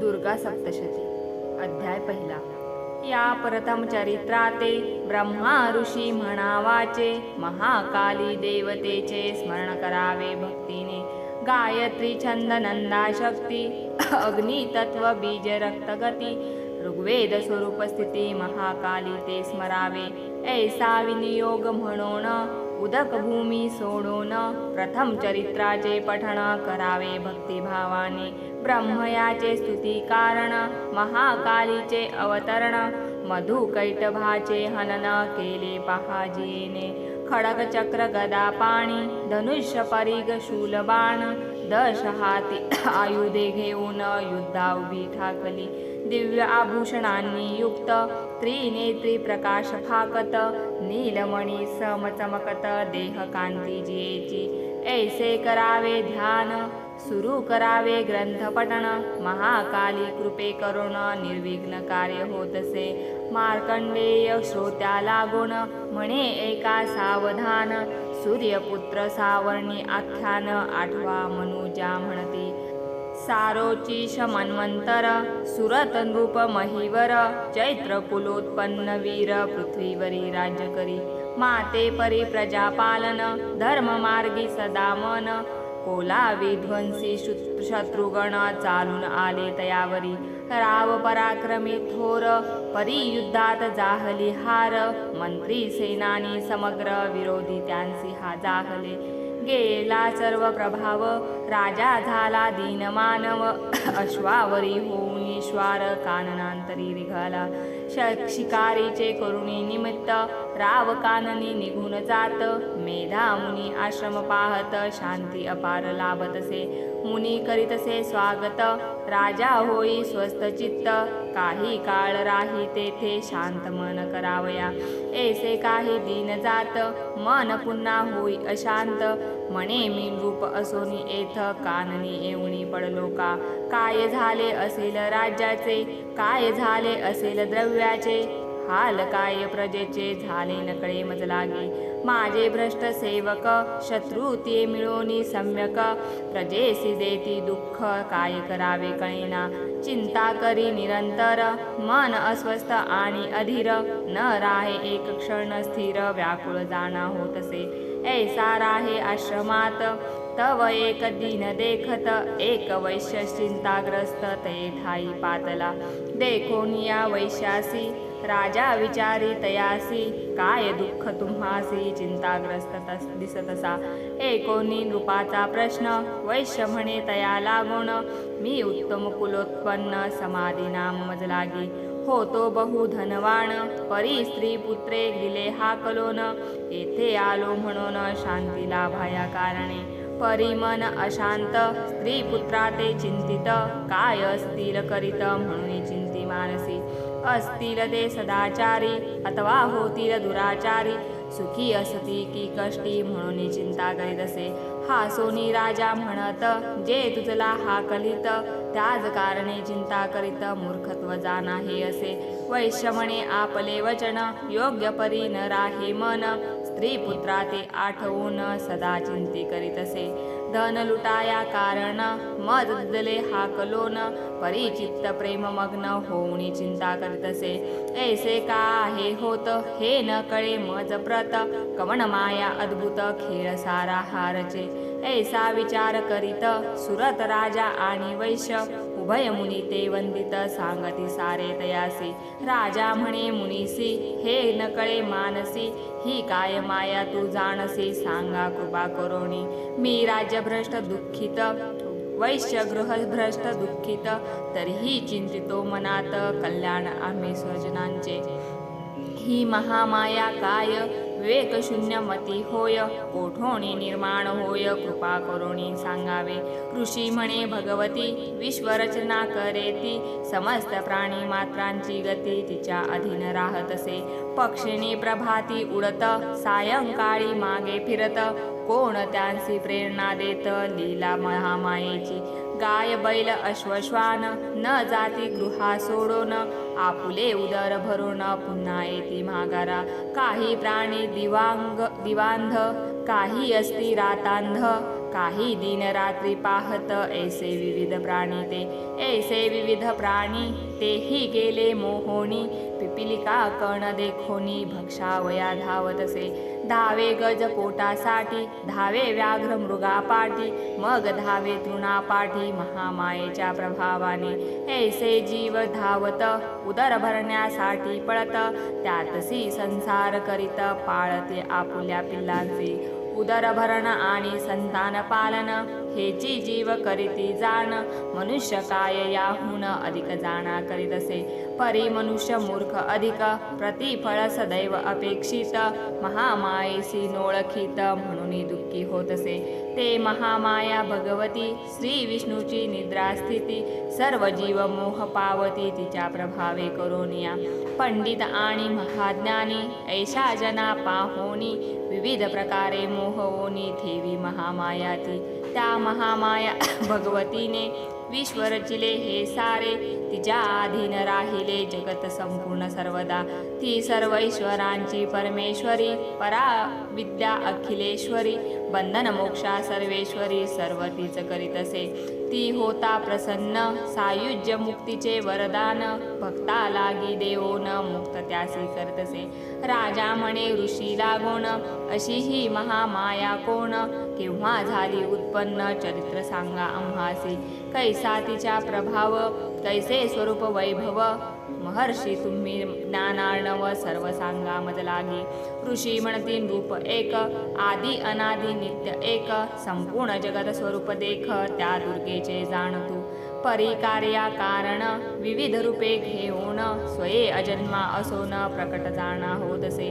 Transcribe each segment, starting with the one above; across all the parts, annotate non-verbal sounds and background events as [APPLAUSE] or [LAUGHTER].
दुर्गा सप्तशती अध्याय पहिला. या प्रथम चरित्राते ब्रह्मा ऋषी म्हणावाचे महाकाली देवतेचे स्मरण करावे भक्तीने. गायत्री छंद नंदा शक्ती अग्नी तत्व बीज रक्तगती ऋग्वेद स्वरूप स्थिती महाकाली ते स्मरावे. ऐसा विनियोग म्हणून उदक भूमी सोडून प्रथम चरित्राचे पठण करावे भक्तिभावाने. ब्रह्मयाचे स्तुती कारण महाकालीचे अवतरण मधु कैटभाचे हनन केले पहाजीने. खडग चक्र गदा पाणी धनुष्य परिग शूलबाण दश हाती आयुधे घेऊन युद्धा उभी ठाकली. दिव्य आभूषणांनी युक्त त्रिनेत्री प्रकाश फाकत नीलमणी समचमकत देह कांती जियेची ऐसे करावे ध्यान सुरू करावे ग्रंथपठण महाकाली कृपे करुण निर्विघ्न कार्य होतसे. मार्कंडेय श्रोत्या लागून म्हणे एका सावधान सूर्यपुत्र सावर्णी आख्यान आठवा मनुजा म्हणते. सारोचीश मन्वंतर सुरत नृप महिवर चैत्र कुलोत्पन्न वीर पृथ्वीवरी राज्य करी माते परी प्रजापालन धर्म मार्गी सदा मन कोला विध्वंसी शत्रुगण चालून आले तयावरी. राव पराक्रमी थोर परी युद्धात जाहली हार. मंत्री सेनानी समग्र विरोधी त्यांसी हा जाहले. गेला सर्व प्रभाव राजा झाला दीनमानव [COUGHS] अश्वावरी होऊन ईश्वार काननांतरी निघाला. श- शिकारीचे करुणी निमित्त राव काननी निघून जात. मेधा मुनी आश्रम पाहत शांती अपार लाभतसे. मुनी करीतसे स्वागत. राजा होई स्वस्त चित्त. काही काळ राही तेथे शांत मन करावया. ऐसे काही दिन जात. मन पुन्हा होई अशांत. म्हणे मी रूप असोनी येथ. काननी येऊनी पडलो का? काय झाले असेल राज्याचे? काय झाले असेल द्रव्याचे? हाल काय प्रजेचे झाले नकळे मजलागे. माझे भ्रष्ट सेवक शत्रू ते मिळोनी सम्यक. प्रजेसी देती दुःख काय करावे कळेना. चिंता करी निरंतर. मन अस्वस्थ आणि अधीर. न राहे एक क्षण स्थिर. व्याकुळ जाणा होतसे. ऐसा राहे आश्रमात. तव एक दिन देखत एक वैश्य चिंताग्रस्त ते ठाई पातला. देखोन या वैश्यासी राजा विचारी तयासी काय दुःख तुम्हासी चिंताग्रस्त तस दिसतसा एकोणी नृपाचा प्रश्न वैश्य म्हणे तया लागोण मी उत्तम कुलोत्पन्न समाधी नाम मज लागी होतो बहु धनवाण परी स्त्री पुत्रे दिले हाकलोन येथे आलो म्हणून शांती लाभाया कारणे. परिमन अशांत स्त्री पुत्रा ते चिंतित काय असतील करीत म्हणून चिंती मानसी. असतील ते सदाचारी अथवा होतील दुराचारी. सुखी असती की कष्टी म्हणून चिंता करीत असे. हा सोनी राजा म्हणत जे तुझला हा कलित त्याच कारणे चिंता करीत मूर्खत्व जाना हे असे. वैश्यमणे आपले वचन योग्य परी न राहे मन. स्त्री पुत्रा ते आठवून सदा चिंती करीत असे धन लुटाया कारण मद दिले हाकलोन परिचित्त प्रेम मग्न होऊनी चिंता करीत असे ऐसे का आहे होत हे न कळे मज प्रत कवण माया अद्भुत खेळ सारा हारचे। ऐसा विचार करीत सुरत राजा आणि वैश्य उभय मुनी ते वंदित सांगती सारे तयासी. राजा म्हणे मुनीसी हे नकळे मानसी ही काय माया तू जाणसी सांगा कृपा करोणी. मी राज्यभ्रष्ट दुःखित वैश्य गृहभ्रष्ट दुःखित तरीही चिंतितो मनात कल्याण आम्ही स्वजनांचे. ही महामाया काय विवेक शून्यमती होय कोठोणी निर्माण होय कृपा करोणी सांगावे. ऋषी म्हणे भगवती विश्वरचना करेती. समस्त प्राणी मात्रांची गती तिच्या अधीन राहतसे. पक्षिणी प्रभाती उडत सायंकाळी मागे फिरत. कोण त्यांची प्रेरणा देत लीला महामायेची. गाय बैल अश्वश्वान न जाती गृहा सोडून. आपुले उदर भरून पुन्हा येती माघारा. काही प्राणी दिवांग दिवांध काही असती रातांध काही दिन रात्री पाहत ऐसे विविध प्राणी ते ऐसे विविध प्राणी तेही गेले मोहोणी पिपिलिका कण देखोनी भक्षावया धावतसे धावे गज पोटासाठी धावे व्याघ्र मृगापाठी मग धावे तृणापाठी महामायेच्या प्रभावाने. ऐसे जीव धावत उदर भरण्यासाठी पळत त्यातसी संसार करीत पाळते आपुल्या पिल्लांचे. उदरभरण आणि संतान पालन हेची जीव करीती जाण मनुष्य काय याहून अधिक जाणा करीत असे. परी मनुष्य मूर्ख अधिक प्रतिफळ सदैव अपेक्षित. महामायेसी नोळखित म्हणून दुःखी होत असे ते महामाया भगवती श्री विष्णूची निद्रास्थिती सर्व जीव मोह पावती तिच्या प्रभावे करोनिया. पंडित आणि महाज्ञानी ऐशा जना पाहोनी विविध प्रकारे मोहवोनी ठेवी महामाया ती त्या महामाया [COUGHS] भगवतीने विश्व रचिले हे सारे. तिच्या अधीन राहिले जगत संपूर्ण सर्वदा. ती सर्व ईश्वरांची परमेश्वरी परा विद्या अखिलेश्वरी. बंधन मोक्षा सर्वेश्वरी सर्व तीच करीत असे. ती होता प्रसन्न. सायुज्य मुक्तीचे वरदान. भक्ता लागी देवोन मुक्त त्यासी करतसे राजा म्हणे ऋषी लागोन अशी ही महामाया कोण? केव्हा झाली उत्पन्न? चरित्र सांगा आम्हासी. कैसा तिच्या प्रभाव. कैसे स्वरूप वैभव। महर्षी तुम्ही ज्ञानार्णव सर्व सांगा मदलागी। ऋषी म्हणतीन रूप एक आदी अनादी नित्य एक। संपूर्ण जगत स्वरूप देख त्या दुर्गेचे जाण तू परिकार्या कारण विविध रूपे घेऊन स्वये अजन्मा असोन प्रकट जाणा होत असे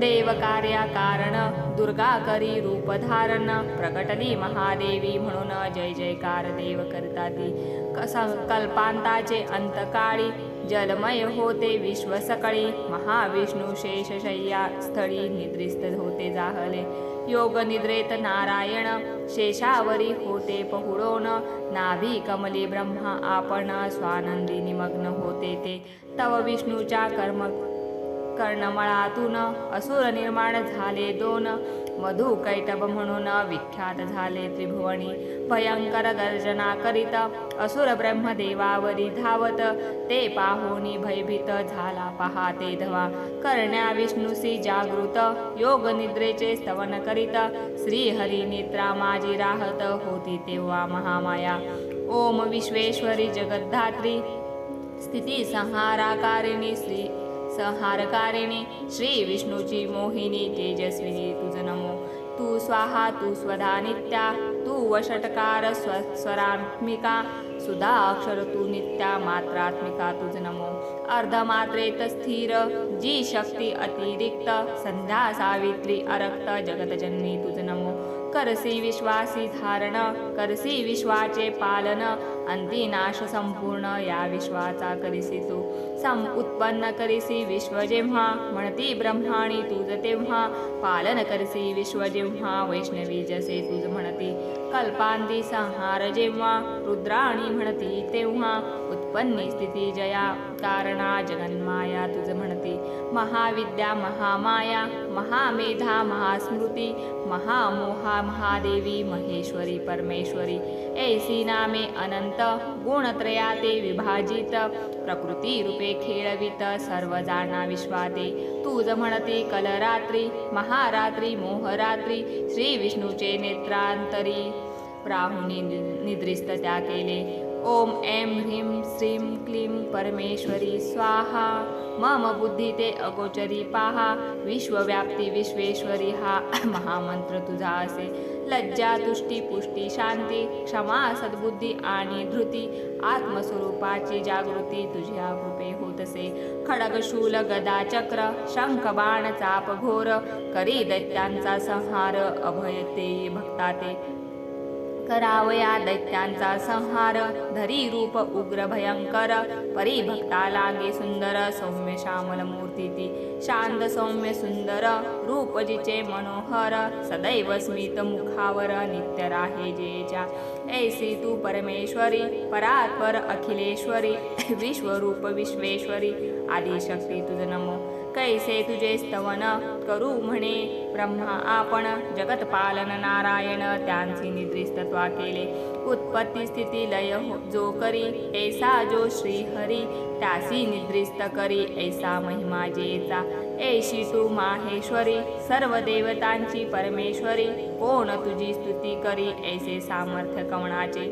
कार्या कारण दुर्गा करी रूप धारण प्रकटली महादेवी म्हणून जय जयकार देव करता ती कल्पांताचे अंतकाळी जलमय होते विश्व सकळी महाविष्णू शेषशय्या स्थळी निद्रिस्त होते जाहले. योग निद्रेत नारायण शेषावरी होते पहुडोन नाभी कमली ब्रह्मा आपण स्वानंदी निमग्न होते ते. तव विष्णूच्या कर्म कर्णमळातून असुर निर्माण झाले दोन. मधु कैटभ म्हणून विख्यात झाले त्रिभुवनी. भयंकर गर्जना करीत असुर ब्रह्मदेवावरी धावत. ते पाहोनी भयभीत झाला पहाते धवा. करण्या विष्णुसी जागृत. योग निद्रेचे स्तवन करीत. श्रीहरी निद्रा माझी राहत होती तेव्हा महामाया. ओम विश्वेश्वरी जगद्धात्री. स्थिती संहाराकारिणी श्री संहारकारिणी श्री विष्णूची मोहिनी तेजस्विनी तुझ नमो। तू स्वाहा तू स्वधा नित्या तू वषटकार स्व स्वरात्मिका। सुधा अक्षर तू नित्या मात्रात्मिका तुझ नमो। अर्धमात्रेत स्थिर जी शक्ती अतिरिक्त। संध्या सावित्री अरक्त जगतजननी तुझ नमो। करसी विश्वासी धारण करसी विश्वाचे पालन अंतिनाश संपूर्ण या विश्वाचा करिसी तू. सम उत्पन्न करिसी विश्व जेव्हा म्हणती ब्रह्माणी तुझ तेव्हा. पालन करसी विश्व जेव्हा वैष्णवी जसे तुझ म्हणती. कल्पांती संहार जेव्हा रुद्राणी म्हणती तेव्हा. उत्पन्नी स्थिती जया कारणा जगन्माया तुझ म्हणती. महाविद्या महामाया महामेधा महास्मृती महामोहा महादेवी महेश्वरी परमेश्वरी ऐसी नामे अनंत गुणत्रया ते विभाजित प्रकृती रूपे खेळवित सर्व जाणा विश्वादे तूज म्हणते कलरात्री महारात्री मोहरात्री श्री विष्णूचे नेत्रांतरी प्राहुनी निद्रिस्त त्या केले ओम ऐं ह्रीं श्रीं क्लीं परमेश्वरी स्वाहा। मम बुद्धी ते अगोचरी पाहा। विश्वव्याप्ती विश्वेश्वरी हा [LAUGHS] महामंत्र तुझा असे। लज्जा तुष्टी पुष्टी शांती क्षमा सद्बुद्धी आणि धृती आत्मस्वरूपाची जागृती तुझ्या कृपे होतसे खडग शूल गदा चक्र शंख बाण चाप घोर करी दैत्यांचा संहार अभयते भक्ताते भक्ता ते। करावया दैत्यांचा संहार. धरी रूप उग्र भयंकर. परिभक्ता लागे सुंदर. सौम्य श्यामल मूर्ती ती शांत सौम्य सुंदर. रूप जिचे मनोहर. सदैव स्मित मुखावर. नित्य राहे जेच्या ऐसी तू परमेश्वरी परात्पर अखिलेश्वरी विश्वरूप विश्वेश्वरी. आदिशक्ती तुझ नमो. कैसे तुझे स्तवन करू म्हणे? ब्रह्मा आपण जगतपालन नारायण त्यांची निद्रिस्तत्वा केले. उत्पत्ती स्थिती लय हो जो करी ऐसा जो श्री हरी त्यासी निद्रिस्त करी ऐसा महिमा जेचा. ऐशी तू माहेश्वरी सर्व देवतांची परमेश्वरी कोण तुझी स्तुती करी ऐसे सामर्थ्य कवणाचे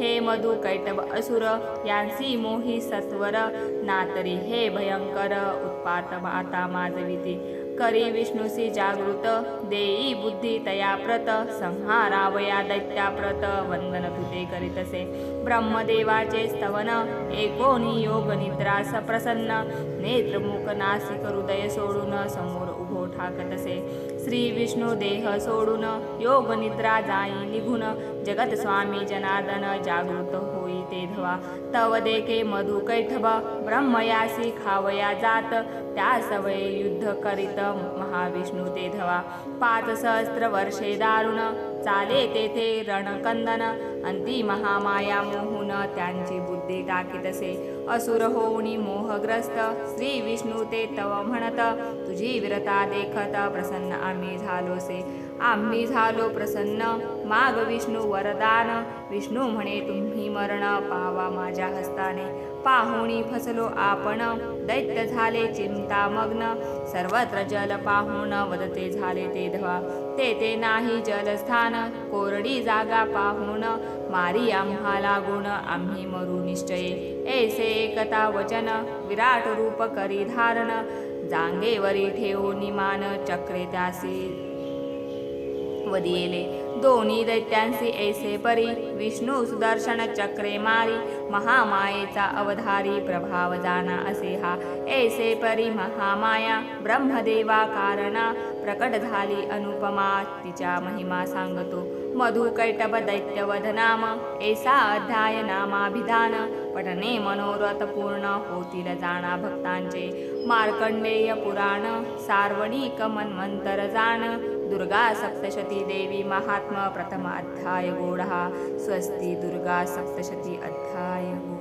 हे मधु कैटव असुर यांसी मोही सत्वर नातरी हे भयंकर उत्पात माता माजविती. करी विष्णुसी जागृत। देई बुद्धी तया प्रत। संहारावया दैत्याप्रत वंदन तुते करीतसे। ब्रह्मदेवाचे स्तवन। एकोणी योग निद्रा सप्रसन्न नेत्रमुख नासिक हृदय सोडून समोर उभो ठाकतसे। श्री विष्णू देह सोडून योग निद्रा जाई निघून। जगत स्वामी जनार्दन जागृत होई ते धवा. तव देखे मधु कैठभ ब्रह्मयासी खावया जात. त्या सवय युद्ध करीत महाविष्णू ते धवा. पाच सहस्त्र वर्षे दारुण चाले तेथे रणकंदन. अंती महामाया मोहून त्यांची बुद्धी टाकीतसे असुर होऊनी मोहग्रस्त. श्री विष्णू ते तव म्हणत तुझी विरता देखत प्रसन्न आम्ही झालोसे आम्ही झालो प्रसन्न. माग विष्णू वरदान. विष्णू म्हणे तुम्ही मरण पावा माझ्या हस्ताने. पाहुणी फसलो आपण. दैत्य झाले चिंतामग्न. सर्वत्र जल पाहून वदते झाले ते धवा. ते ते नाही जलस्थान. कोरडी जागा पाहून मारी आम्हाला गुण आम्ही मरू निश्चये. ऐसे एकता वचन विराट रूप करी धारण. जांगेवरी ठेवून मान चक्रे त्यासी. वदियेले. दोन्ही दैत्यांसी ऐसे परी विष्णू सुदर्शन चक्रे मारी महामायेचा अवधारी प्रभाव जाना असे हा ऐसे परी महामाया ब्रह्मदेवा कारणा प्रकट झाली अनुपमा तिच्या महिमा सांगतो. मधु दैत्यवधनाम दैत्यवध नाम ऐसा अध्याय नामाभिधान पठने मनोरथ पूर्ण होतील जाणा भक्तांचे. मार्कंडेय पुराण सार्वणिक मन्वंतर जाण दुर्गा सप्तशती देवी महात्मा प्रथम अध्याय गोढा स्वस्ती दुर्गा सप्तशती अध्याय